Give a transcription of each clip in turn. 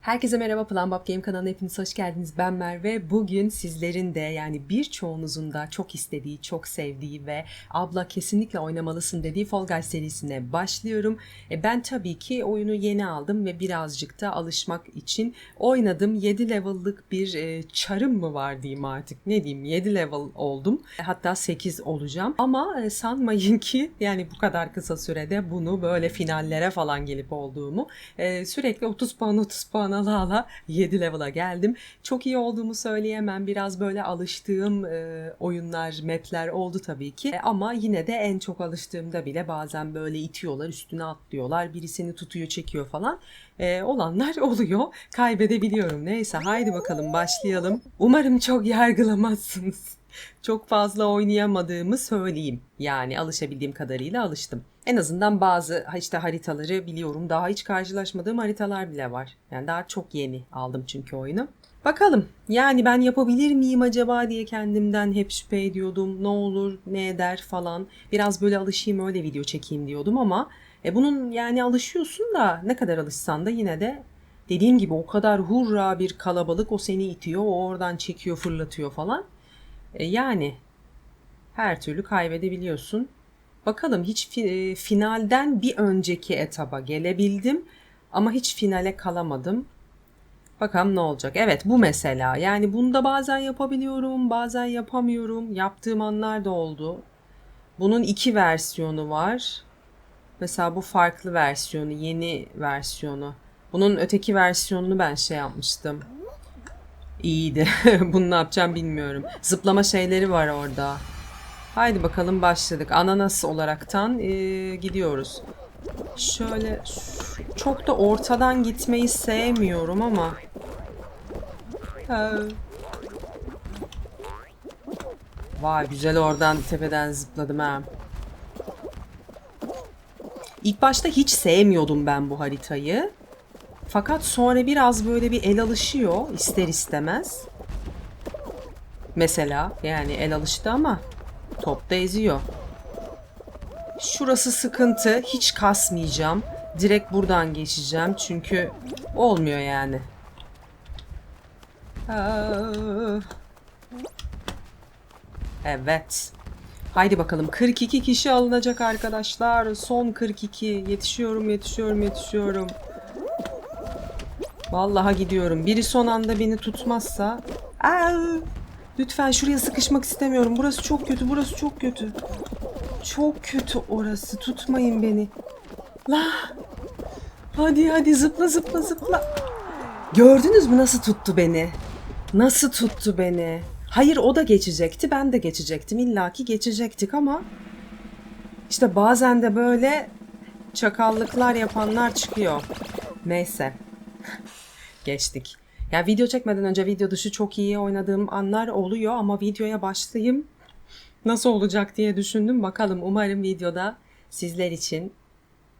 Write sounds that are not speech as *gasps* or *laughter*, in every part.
Herkese merhaba Plan Bab Game kanalına hepiniz hoş geldiniz. Ben Merve. Bugün sizlerin de yani birçoğunuzun da çok istediği, çok sevdiği ve abla kesinlikle oynamalısın dediği Fall Guys serisine başlıyorum. E, ben tabii ki oyunu yeni aldım ve birazcık da alışmak için oynadım. 7 level'lık bir e, çarım mı var diyeyim artık ne diyeyim 7 level oldum. Hatta 8 olacağım. Ama e, sanmayın ki yani bu kadar kısa sürede bunu böyle finallere falan gelip olduğumu e, sürekli 30 puan 30 puan ala ala 7 level'a geldim. Çok iyi olduğumu söyleyemem. Biraz böyle alıştığım e, oyunlar, mapler oldu tabii ki. E, ama yine de en çok alıştığımda bile bazen böyle itiyorlar, üstüne atlıyorlar. Birisini tutuyor, çekiyor falan. E, olanlar *laughs* oluyor. Kaybedebiliyorum. Neyse haydi bakalım başlayalım. Umarım çok yargılamazsınız. Çok fazla oynayamadığımı söyleyeyim. Yani alışabildiğim kadarıyla alıştım. En azından bazı işte haritaları biliyorum. Daha hiç karşılaşmadığım haritalar bile var. Yani daha çok yeni aldım çünkü oyunu. Bakalım. Yani ben yapabilir miyim acaba diye kendimden hep şüphe ediyordum. Ne olur, ne eder falan. Biraz böyle alışayım öyle video çekeyim diyordum ama e bunun yani alışıyorsun da ne kadar alışsan da yine de dediğim gibi o kadar hurra bir kalabalık o seni itiyor, o oradan çekiyor, fırlatıyor falan. E yani her türlü kaybedebiliyorsun. Bakalım hiç fi- e, finalden bir önceki etaba gelebildim ama hiç finale kalamadım. Bakalım ne olacak. Evet bu mesela. Yani bunda bazen yapabiliyorum, bazen yapamıyorum. Yaptığım anlar da oldu. Bunun iki versiyonu var. Mesela bu farklı versiyonu, yeni versiyonu. Bunun öteki versiyonunu ben şey yapmıştım. İyiydi. *laughs* Bunu ne yapacağım bilmiyorum. Zıplama şeyleri var orada. Haydi bakalım başladık. Ananas olaraktan eee, gidiyoruz. Şöyle çok da ortadan gitmeyi sevmiyorum ama. Ha. Vay güzel oradan tepeden zıpladım ha. İlk başta hiç sevmiyordum ben bu haritayı. Fakat sonra biraz böyle bir el alışıyor ister istemez. Mesela yani el alıştı ama top da eziyor. Şurası sıkıntı. Hiç kasmayacağım. Direkt buradan geçeceğim çünkü olmuyor yani. Evet. Haydi bakalım 42 kişi alınacak arkadaşlar. Son 42. Yetişiyorum, yetişiyorum, yetişiyorum. Vallahi gidiyorum. Biri son anda beni tutmazsa... Aa, lütfen şuraya sıkışmak istemiyorum. Burası çok kötü, burası çok kötü. Çok kötü orası. Tutmayın beni. La. Hadi hadi zıpla zıpla zıpla. Gördünüz mü nasıl tuttu beni? Nasıl tuttu beni? Hayır o da geçecekti, ben de geçecektim. İlla ki geçecektik ama işte bazen de böyle çakallıklar yapanlar çıkıyor. Neyse. *laughs* Geçtik. Ya video çekmeden önce video dışı çok iyi oynadığım anlar oluyor ama videoya başlayayım. Nasıl olacak diye düşündüm. Bakalım umarım videoda sizler için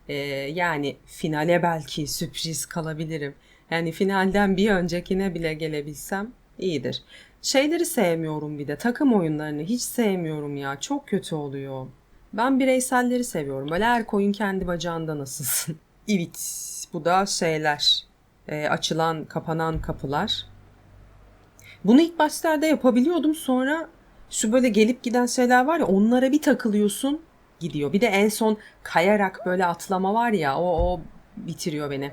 e, yani finale belki sürpriz kalabilirim. Yani finalden bir öncekine bile gelebilsem iyidir. Şeyleri sevmiyorum bir de. Takım oyunlarını hiç sevmiyorum ya. Çok kötü oluyor. Ben bireyselleri seviyorum. Böyle her koyun kendi bacağında nasılsın. *laughs* evet. Bu da şeyler. E, açılan, kapanan kapılar. Bunu ilk başlarda yapabiliyordum. Sonra şu böyle gelip giden şeyler var ya onlara bir takılıyorsun gidiyor. Bir de en son kayarak böyle atlama var ya o, o bitiriyor beni.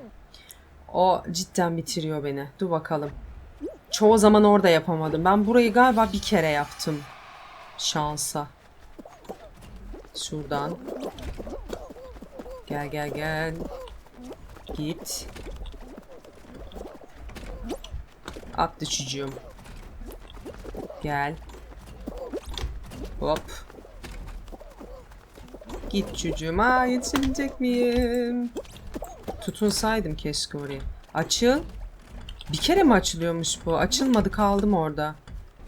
O cidden bitiriyor beni. Dur bakalım. Çoğu zaman orada yapamadım. Ben burayı galiba bir kere yaptım. Şansa. Şuradan. Gel gel gel. Git. At düşücüğüm. Gel. Hop. Git çocuğum. Aa yetişebilecek miyim? Tutunsaydım keşke oraya. Açıl. Bir kere mi açılıyormuş bu? Açılmadı kaldım orada.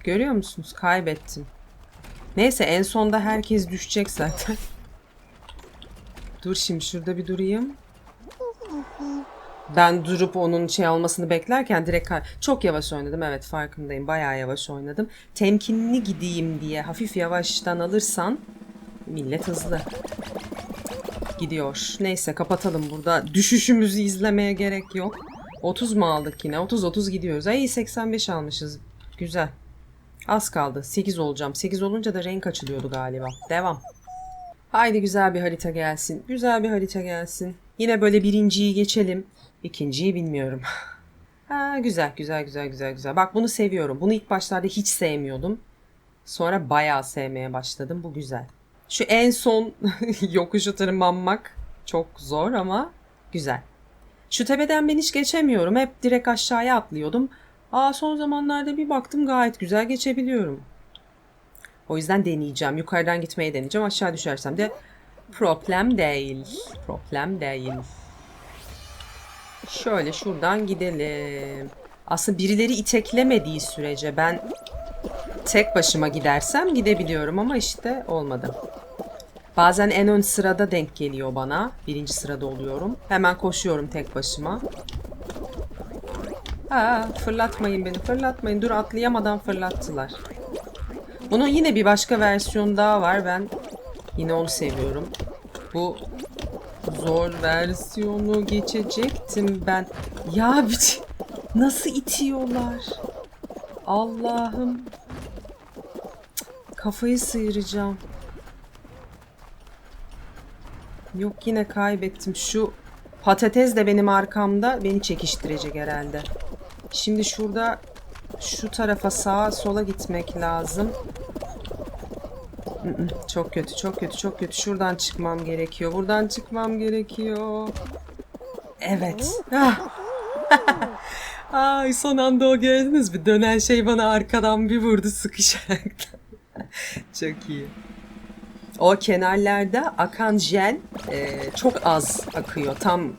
Görüyor musunuz? Kaybettim. Neyse en sonda herkes düşecek zaten. *laughs* Dur şimdi şurada bir durayım. *laughs* Ben durup onun şey olmasını beklerken direkt çok yavaş oynadım. Evet farkındayım. Bayağı yavaş oynadım. Temkinli gideyim diye hafif yavaştan alırsan millet hızlı gidiyor. Neyse kapatalım burada. Düşüşümüzü izlemeye gerek yok. 30 mu aldık yine? 30-30 gidiyoruz. Ay 85 almışız. Güzel. Az kaldı. 8 olacağım. 8 olunca da renk açılıyordu galiba. Devam. Haydi güzel bir harita gelsin. Güzel bir harita gelsin. Yine böyle birinciyi geçelim. İkinciyi bilmiyorum. ha, güzel, güzel, güzel, güzel, güzel. Bak bunu seviyorum. Bunu ilk başlarda hiç sevmiyordum. Sonra bayağı sevmeye başladım. Bu güzel. Şu en son *laughs* yokuşu tırmanmak çok zor ama güzel. Şu tepeden ben hiç geçemiyorum. Hep direkt aşağıya atlıyordum. Aa son zamanlarda bir baktım gayet güzel geçebiliyorum. O yüzden deneyeceğim. Yukarıdan gitmeyi deneyeceğim. Aşağı düşersem de problem değil. Problem değil. Şöyle şuradan gidelim. Aslında birileri iteklemediği sürece ben tek başıma gidersem gidebiliyorum ama işte olmadı. Bazen en ön sırada denk geliyor bana. Birinci sırada oluyorum. Hemen koşuyorum tek başıma. Aa, fırlatmayın beni, fırlatmayın. Dur atlayamadan fırlattılar. Bunun yine bir başka versiyonu daha var. Ben yine onu seviyorum. Bu zor versiyonu geçecektim ben. Ya bir nasıl itiyorlar? Allah'ım. Kafayı sıyıracağım. Yok yine kaybettim. Şu patates de benim arkamda beni çekiştirecek herhalde. Şimdi şurada şu tarafa sağa sola gitmek lazım. Çok kötü, çok kötü, çok kötü. Şuradan çıkmam gerekiyor. Buradan çıkmam gerekiyor. Evet. Ah. *laughs* Ay son anda o gördünüz mü? Dönen şey bana arkadan bir vurdu sıkışarak. *laughs* çok iyi. O kenarlarda akan jel e, çok az akıyor. Tam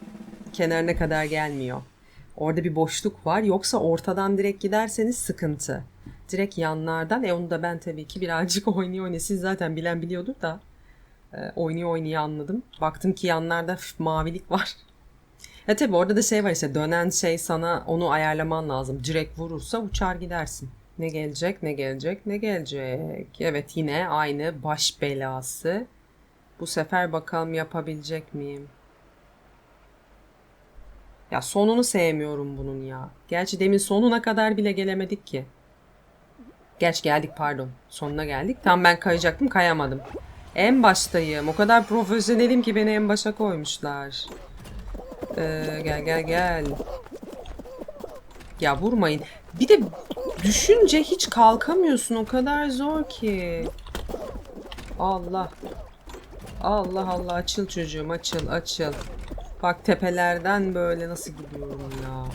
kenarına kadar gelmiyor. Orada bir boşluk var. Yoksa ortadan direkt giderseniz sıkıntı. Direkt yanlardan. E onu da ben tabii ki birazcık *laughs* oynaya oynaya. Siz zaten bilen biliyordur da. E, oynaya oynaya anladım. Baktım ki yanlarda hafif mavilik var. Ya *laughs* tabii orada da şey var işte dönen şey sana onu ayarlaman lazım. Direkt vurursa uçar gidersin. Ne gelecek, ne gelecek, ne gelecek. Evet yine aynı baş belası. Bu sefer bakalım yapabilecek miyim? Ya sonunu sevmiyorum bunun ya. Gerçi demin sonuna kadar bile gelemedik ki. Geç geldik pardon. Sonuna geldik. Tam ben kayacaktım kayamadım. En baştayım. O kadar profesyonelim ki beni en başa koymuşlar. Ee, gel gel gel. Ya vurmayın. Bir de düşünce hiç kalkamıyorsun. O kadar zor ki. Allah. Allah Allah açıl çocuğum açıl açıl. Bak tepelerden böyle nasıl gidiyorum ya.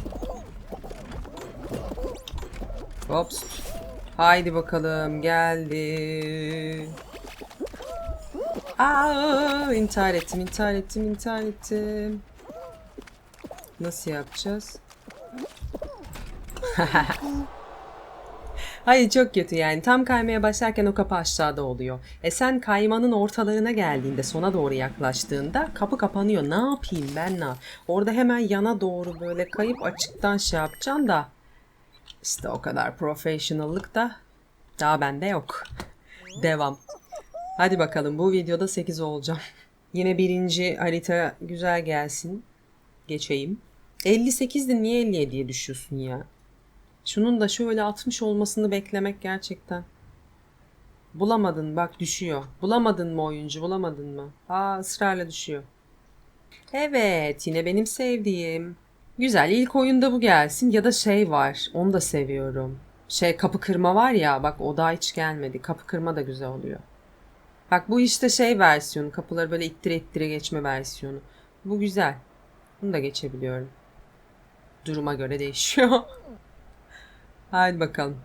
Hops. Haydi bakalım geldi. Aa, intihar ettim, intihar ettim, intihar ettim. Nasıl yapacağız? *laughs* Hayır çok kötü yani. Tam kaymaya başlarken o kapı aşağıda oluyor. E sen kaymanın ortalarına geldiğinde, sona doğru yaklaştığında kapı kapanıyor. Ne yapayım ben ne? Orada hemen yana doğru böyle kayıp açıktan şey yapacaksın da. İşte o kadar professionallık da daha bende yok. Devam. Hadi bakalım bu videoda 8 olacağım. Yine birinci harita güzel gelsin. Geçeyim. 58'di niye 57'ye düşüyorsun ya? Şunun da şöyle 60 olmasını beklemek gerçekten. Bulamadın bak düşüyor. Bulamadın mı oyuncu bulamadın mı? Aa ısrarla düşüyor. Evet yine benim sevdiğim. Güzel ilk oyunda bu gelsin ya da şey var onu da seviyorum. Şey kapı kırma var ya bak o da hiç gelmedi. Kapı kırma da güzel oluyor. Bak bu işte şey versiyonu kapıları böyle ittire ittire geçme versiyonu. Bu güzel. Bunu da geçebiliyorum. Duruma göre değişiyor. *laughs* Hadi bakalım.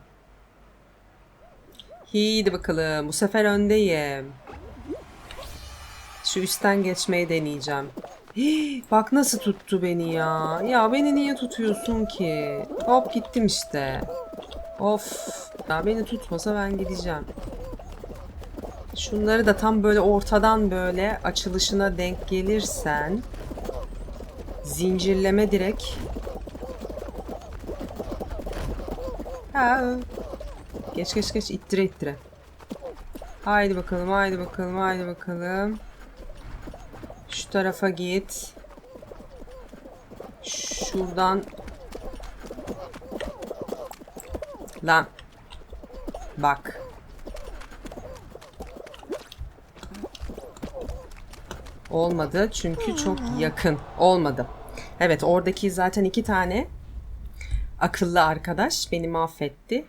Hadi bakalım. Bu sefer öndeyim. Şu üstten geçmeyi deneyeceğim. Bak nasıl tuttu beni ya. Ya beni niye tutuyorsun ki? Hop gittim işte. Of. Ya beni tutmasa ben gideceğim. Şunları da tam böyle ortadan böyle açılışına denk gelirsen zincirleme direkt Ha. Geç geç geç ittire ittire. Haydi bakalım haydi bakalım haydi bakalım. Şu tarafa git. Şuradan. Lan. Bak. Olmadı çünkü çok yakın. Olmadı. Evet oradaki zaten iki tane akıllı arkadaş beni mahvetti.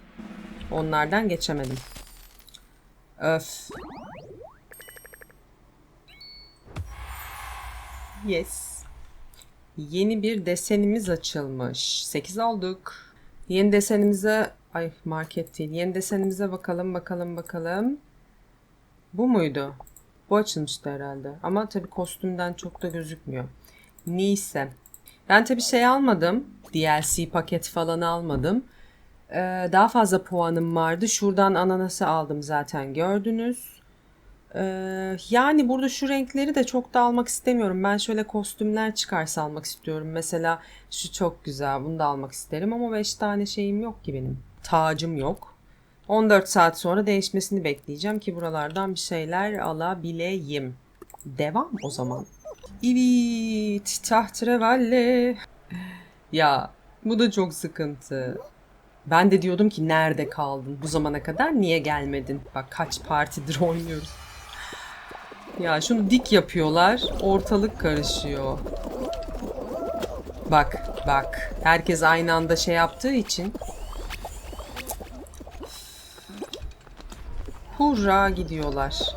Onlardan geçemedim. Öf. Yes. Yeni bir desenimiz açılmış. 8 olduk. Yeni desenimize ay market değil. Yeni desenimize bakalım bakalım bakalım. Bu muydu? Bu açılmıştı herhalde. Ama tabii kostümden çok da gözükmüyor. Neyse. Ben tabii şey almadım. DLC paket falan almadım. Ee, daha fazla puanım vardı. Şuradan ananası aldım zaten gördünüz. Yani burada şu renkleri de çok da almak istemiyorum. Ben şöyle kostümler çıkarsa almak istiyorum. Mesela şu çok güzel. Bunu da almak isterim ama 5 tane şeyim yok ki benim. Tacım yok. 14 saat sonra değişmesini bekleyeceğim ki buralardan bir şeyler alabileyim. Devam o zaman. Evet, tahtrevalle. Ya bu da çok sıkıntı. Ben de diyordum ki nerede kaldın bu zamana kadar niye gelmedin? Bak kaç partidir *laughs* oynuyoruz. Ya şunu dik yapıyorlar. Ortalık karışıyor. Bak bak. Herkes aynı anda şey yaptığı için. Hurra gidiyorlar.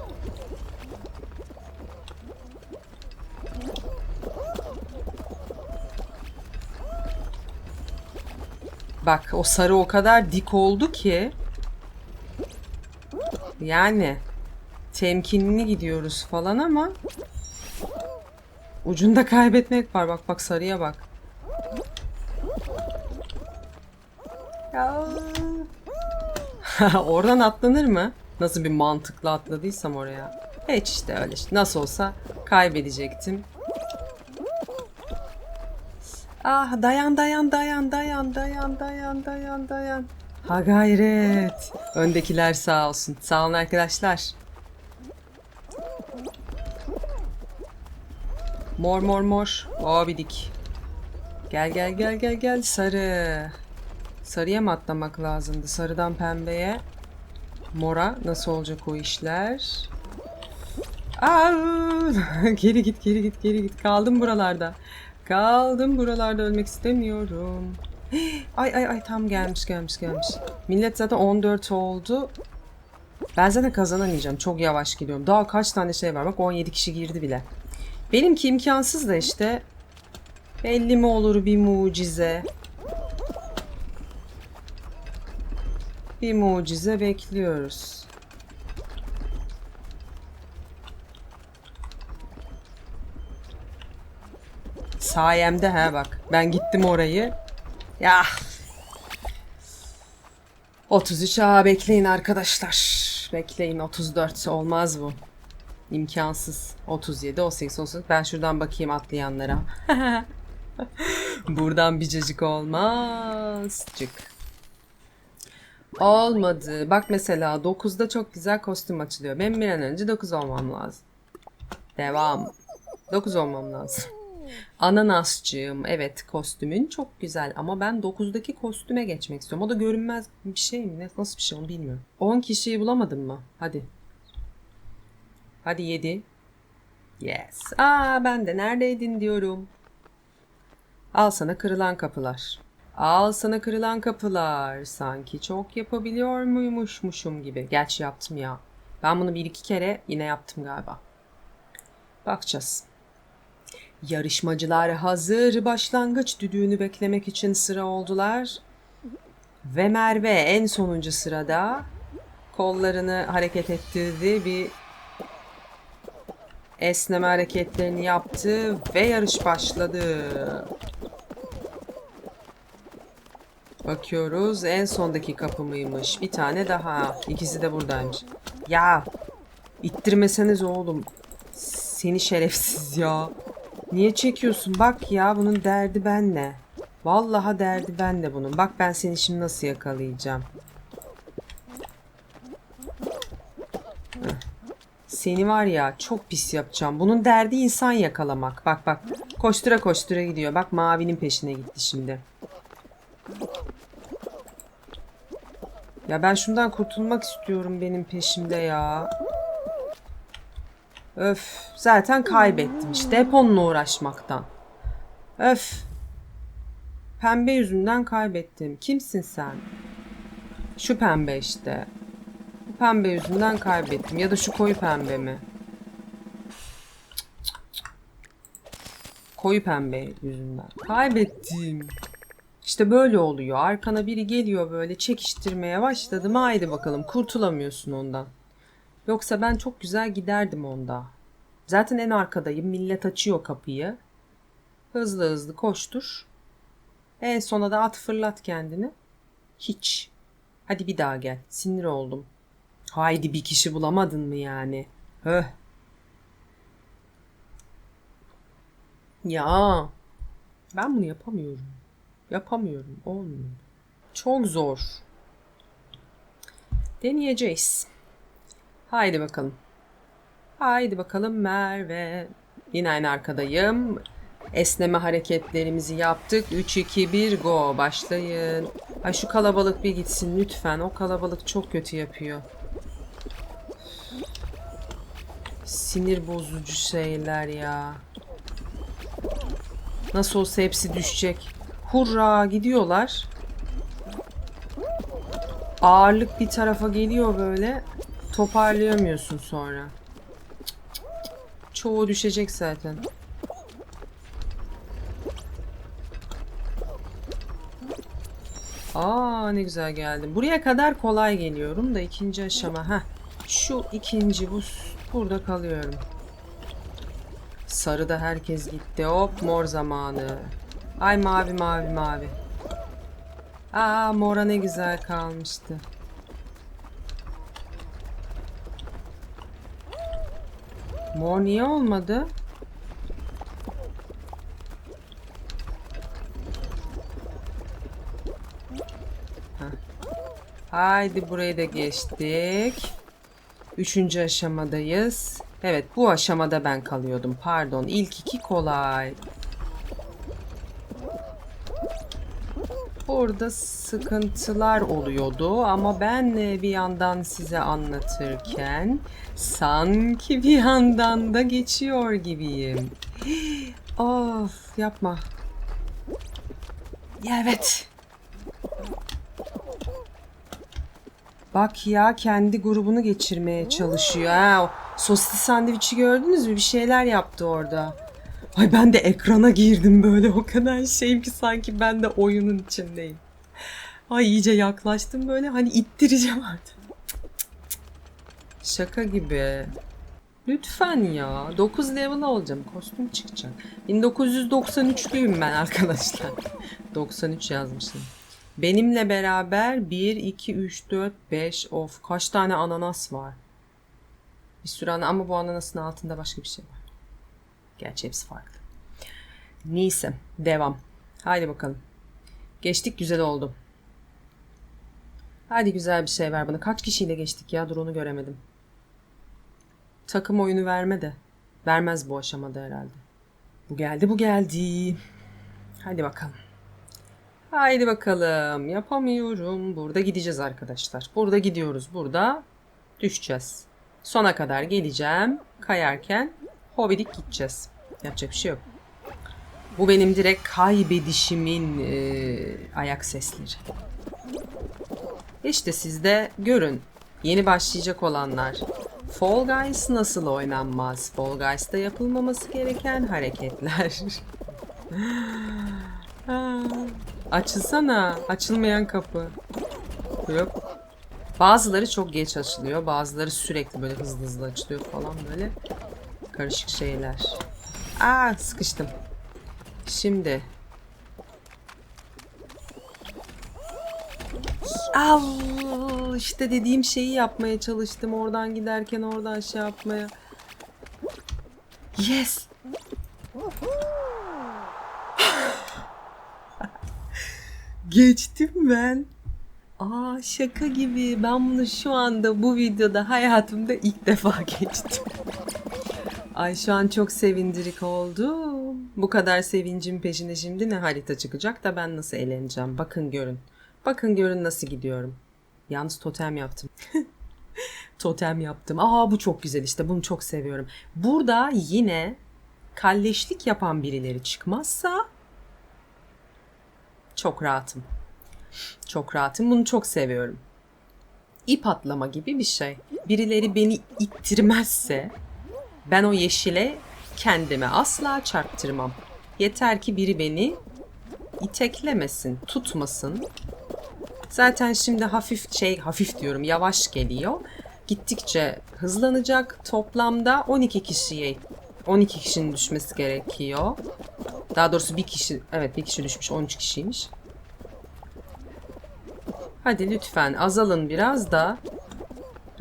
Bak o sarı o kadar dik oldu ki. Yani temkinli gidiyoruz falan ama ucunda kaybetmek var. Bak bak sarıya bak. Ya. *laughs* Oradan atlanır mı? Nasıl bir mantıkla atladıysam oraya. Hiç işte öyle işte. Nasıl olsa kaybedecektim. Ah dayan dayan dayan dayan dayan dayan dayan dayan. Ha gayret. Öndekiler sağ olsun. Sağ olun arkadaşlar. Mor mor mor. Abidik. Gel gel gel gel gel sarı. Sarıya mı atlamak lazımdı? Sarıdan pembeye. Mora nasıl olacak o işler? Aa, *laughs* geri git geri git geri git. Kaldım buralarda. Kaldım buralarda ölmek istemiyorum. *gasps* Ay ay ay tam gelmiş gelmiş gelmiş. Millet zaten 14 oldu. Ben zaten kazanamayacağım. Çok yavaş gidiyorum. Daha kaç tane şey var. Bak 17 kişi girdi bile. Benimki imkansız da işte. Belli mi olur bir mucize. Bir mucize bekliyoruz. Sayemde ha bak. Ben gittim orayı. Ya. 33 a bekleyin arkadaşlar. Bekleyin 34 olmaz bu. İmkansız. 37, 18, 19. Ben şuradan bakayım atlayanlara. *laughs* Buradan bir cacık olmaz. Cık. Olmadı. Bak mesela 9'da çok güzel kostüm açılıyor. Benim bir an önce 9 olmam lazım. Devam. 9 olmam lazım. Ananasçığım. Evet kostümün çok güzel ama ben 9'daki kostüme geçmek istiyorum. O da görünmez bir şey mi? Nasıl bir şey onu bilmiyorum. 10 kişiyi bulamadın mı? Hadi. Hadi 7. Yes. Aa ben de neredeydin diyorum. Al sana kırılan kapılar. Al sana kırılan kapılar. Sanki çok yapabiliyor muymuşmuşum gibi. Gerçi yaptım ya. Ben bunu bir iki kere yine yaptım galiba. Bakacağız. Yarışmacılar hazır başlangıç düdüğünü beklemek için sıra oldular. Ve Merve en sonuncu sırada kollarını hareket ettirdi. Bir esneme hareketlerini yaptı ve yarış başladı. Bakıyoruz en sondaki kapı mıymış? Bir tane daha. İkisi de buradaymış. Ya ittirmeseniz oğlum. Seni şerefsiz ya. Niye çekiyorsun? Bak ya bunun derdi benle. Vallahi derdi benle bunun. Bak ben seni şimdi nasıl yakalayacağım. Seni var ya çok pis yapacağım. Bunun derdi insan yakalamak. Bak bak. Koştura koştura gidiyor. Bak mavinin peşine gitti şimdi. Ya ben şundan kurtulmak istiyorum benim peşimde ya. Öf. Zaten kaybettim işte. Hep onunla uğraşmaktan. Öf. Pembe yüzünden kaybettim. Kimsin sen? Şu pembe işte. Pembe yüzünden kaybettim. Ya da şu koyu pembe mi? Koyu pembe yüzünden. Kaybettim. İşte böyle oluyor. Arkana biri geliyor böyle çekiştirmeye başladı mı haydi bakalım kurtulamıyorsun ondan. Yoksa ben çok güzel giderdim onda. Zaten en arkadayım. Millet açıyor kapıyı. Hızlı hızlı koştur. En sona da at fırlat kendini. Hiç. Hadi bir daha gel. Sinir oldum. Haydi bir kişi bulamadın mı yani? Höh. Ya. Ben bunu yapamıyorum. Yapamıyorum. Olmuyor. Çok zor. Deneyeceğiz. Haydi bakalım. Haydi bakalım Merve. Yine aynı arkadayım. Esneme hareketlerimizi yaptık. 3, 2, 1 go. Başlayın. Ay şu kalabalık bir gitsin lütfen. O kalabalık çok kötü yapıyor. Sinir bozucu şeyler ya. Nasıl olsa hepsi düşecek. Hurra gidiyorlar. Ağırlık bir tarafa geliyor böyle. Toparlayamıyorsun sonra. Çoğu düşecek zaten. Aa ne güzel geldim. Buraya kadar kolay geliyorum da ikinci aşama. Heh. Şu ikinci bu burada kalıyorum. Sarıda herkes gitti. Hop mor zamanı. Ay mavi mavi mavi. Aa mora ne güzel kalmıştı. Mor niye olmadı? Heh. Haydi burayı da geçtik. Üçüncü aşamadayız. Evet bu aşamada ben kalıyordum. Pardon ilk iki kolay. Orada sıkıntılar oluyordu ama ben e, bir yandan size anlatırken sanki bir yandan da geçiyor gibiyim. *gasps* Of yapma. Ya evet. Bak ya kendi grubunu geçirmeye çalışıyor. Ha, sosisli sandviçi gördünüz mü? Bir şeyler yaptı orada. Ay ben de ekrana girdim böyle o kadar şeyim ki sanki ben de oyunun içindeyim. Ay iyice yaklaştım böyle hani ittireceğim artık. Şaka gibi. Lütfen ya. 9 level alacağım. Kostüm çıkacak. 1993'lüyüm ben arkadaşlar. 93 yazmışım. Benimle beraber 1, 2, 3, 4, 5 of kaç tane ananas var. Bir sürü ana ama bu ananasın altında başka bir şey var. Gerçi hepsi farklı. Neyse devam. Haydi bakalım. Geçtik güzel oldu. Hadi güzel bir şey ver bana. Kaç kişiyle geçtik ya? Dur onu göremedim. Takım oyunu verme de. Vermez bu aşamada herhalde. Bu geldi bu geldi. Hadi bakalım. Haydi bakalım. Yapamıyorum. Burada gideceğiz arkadaşlar. Burada gidiyoruz. Burada düşeceğiz. Sona kadar geleceğim. Kayarken hobidik gideceğiz. Yapacak bir şey yok. Bu benim direkt kaybedişimin e, ayak sesleri. İşte siz de görün. Yeni başlayacak olanlar. Fall Guys nasıl oynanmaz? Fall Guys'ta yapılmaması gereken hareketler. *laughs* Ha, Açılsana. Açılmayan kapı. Yok. Bazıları çok geç açılıyor. Bazıları sürekli böyle hızlı hızlı açılıyor falan böyle. Karışık şeyler. Aa sıkıştım. Şimdi. Al işte dediğim şeyi yapmaya çalıştım. Oradan giderken oradan şey yapmaya. Yes. Geçtim ben. Aa şaka gibi. Ben bunu şu anda bu videoda hayatımda ilk defa *laughs* geçtim. Ay şu an çok sevindirik oldum. Bu kadar sevincin peşine şimdi ne harita çıkacak da ben nasıl eğleneceğim. Bakın görün. Bakın görün nasıl gidiyorum. Yalnız totem yaptım. *laughs* totem yaptım. Aa bu çok güzel işte bunu çok seviyorum. Burada yine kalleşlik yapan birileri çıkmazsa çok rahatım. Çok rahatım. Bunu çok seviyorum. İp atlama gibi bir şey. Birileri beni ittirmezse ben o yeşile kendime asla çarptırmam. Yeter ki biri beni iteklemesin, tutmasın. Zaten şimdi hafif şey hafif diyorum yavaş geliyor. Gittikçe hızlanacak. Toplamda 12 kişiye 12 kişinin düşmesi gerekiyor. Daha doğrusu bir kişi evet bir kişi düşmüş 13 kişiymiş. Hadi lütfen azalın biraz da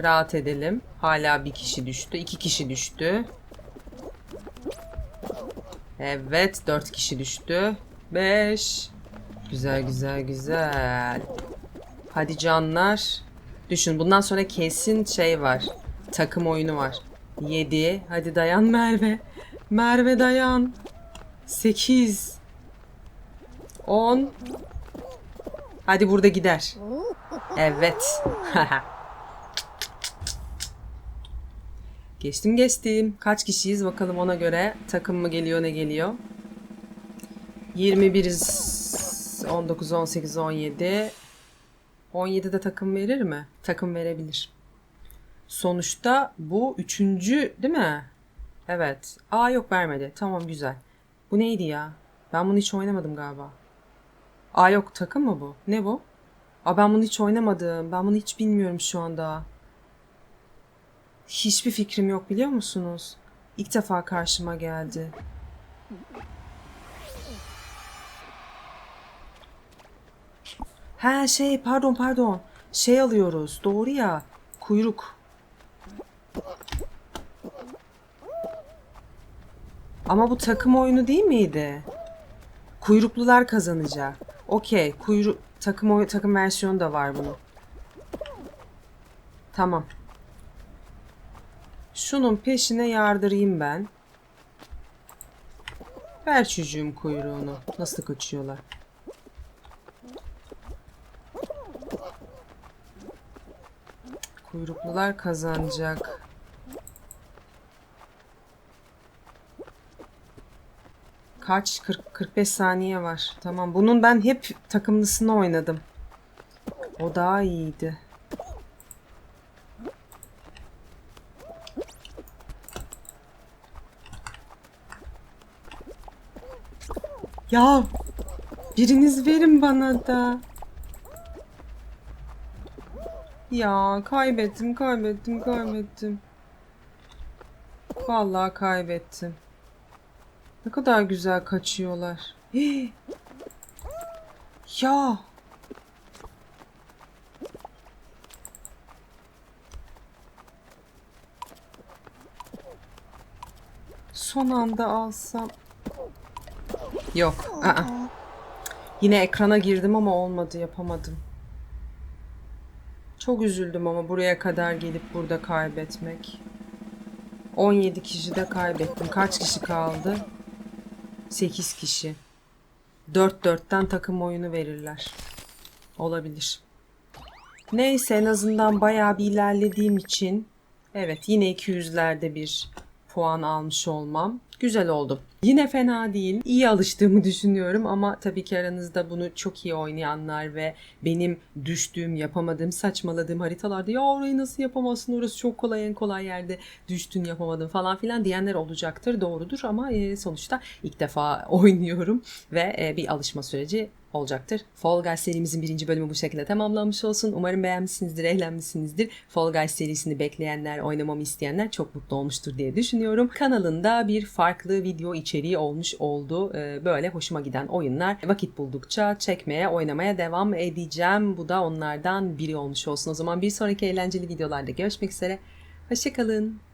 rahat edelim. Hala bir kişi düştü. iki kişi düştü. Evet dört kişi düştü. Beş. Güzel güzel güzel. Hadi canlar. Düşün bundan sonra kesin şey var. Takım oyunu var. 7. Hadi dayan Merve. Merve dayan. 8. 10. Hadi burada gider. Evet. *laughs* geçtim geçtim. Kaç kişiyiz bakalım ona göre. Takım mı geliyor ne geliyor. 21'iz. 19, 18, 17. 17'de takım verir mi? Takım verebilir. Sonuçta bu üçüncü değil mi? Evet. Aa yok vermedi. Tamam güzel. Bu neydi ya? Ben bunu hiç oynamadım galiba. Aa yok takım mı bu? Ne bu? Aa ben bunu hiç oynamadım. Ben bunu hiç bilmiyorum şu anda. Hiçbir fikrim yok biliyor musunuz? İlk defa karşıma geldi. Ha şey pardon pardon. Şey alıyoruz. Doğru ya. Kuyruk. Ama bu takım oyunu değil miydi? Kuyruklular kazanacak. Okey. Kuyru takım oy takım versiyonu da var bunun. Tamam. Şunun peşine yardırayım ben. Ver çocuğum kuyruğunu. Nasıl kaçıyorlar? Kuyruklular kazanacak. Kaç? 40 45 saniye var. Tamam. Bunun ben hep takımlısını oynadım. O daha iyiydi. Ya biriniz verin bana da. Ya kaybettim, kaybettim, kaybettim. Vallahi kaybettim. Ne kadar güzel kaçıyorlar. Hii. *gasps* Ya. Son anda alsam. Yok. Aa. Yine ekrana girdim ama olmadı, yapamadım. Çok üzüldüm ama buraya kadar gelip burada kaybetmek. 17 kişi de kaybettim. Kaç kişi kaldı? 8 kişi. 4-4'ten takım oyunu verirler. Olabilir. Neyse en azından bayağı bir ilerlediğim için evet yine 200'lerde bir puan almış olmam güzel oldu. Yine fena değil. İyi alıştığımı düşünüyorum ama tabii ki aranızda bunu çok iyi oynayanlar ve benim düştüğüm, yapamadığım, saçmaladığım haritalarda ya orayı nasıl yapamazsın orası çok kolay en kolay yerde düştün yapamadın falan filan diyenler olacaktır. Doğrudur ama sonuçta ilk defa *laughs* oynuyorum ve bir alışma süreci olacaktır. Fall Guys serimizin birinci bölümü bu şekilde tamamlanmış olsun. Umarım beğenmişsinizdir, eğlenmişsinizdir. Fall Guys serisini bekleyenler, oynamamı isteyenler çok mutlu olmuştur diye düşünüyorum. Kanalında bir farklı video içeriği olmuş oldu. Ee, böyle hoşuma giden oyunlar vakit buldukça çekmeye, oynamaya devam edeceğim. Bu da onlardan biri olmuş olsun. O zaman bir sonraki eğlenceli videolarda görüşmek üzere. Hoşçakalın.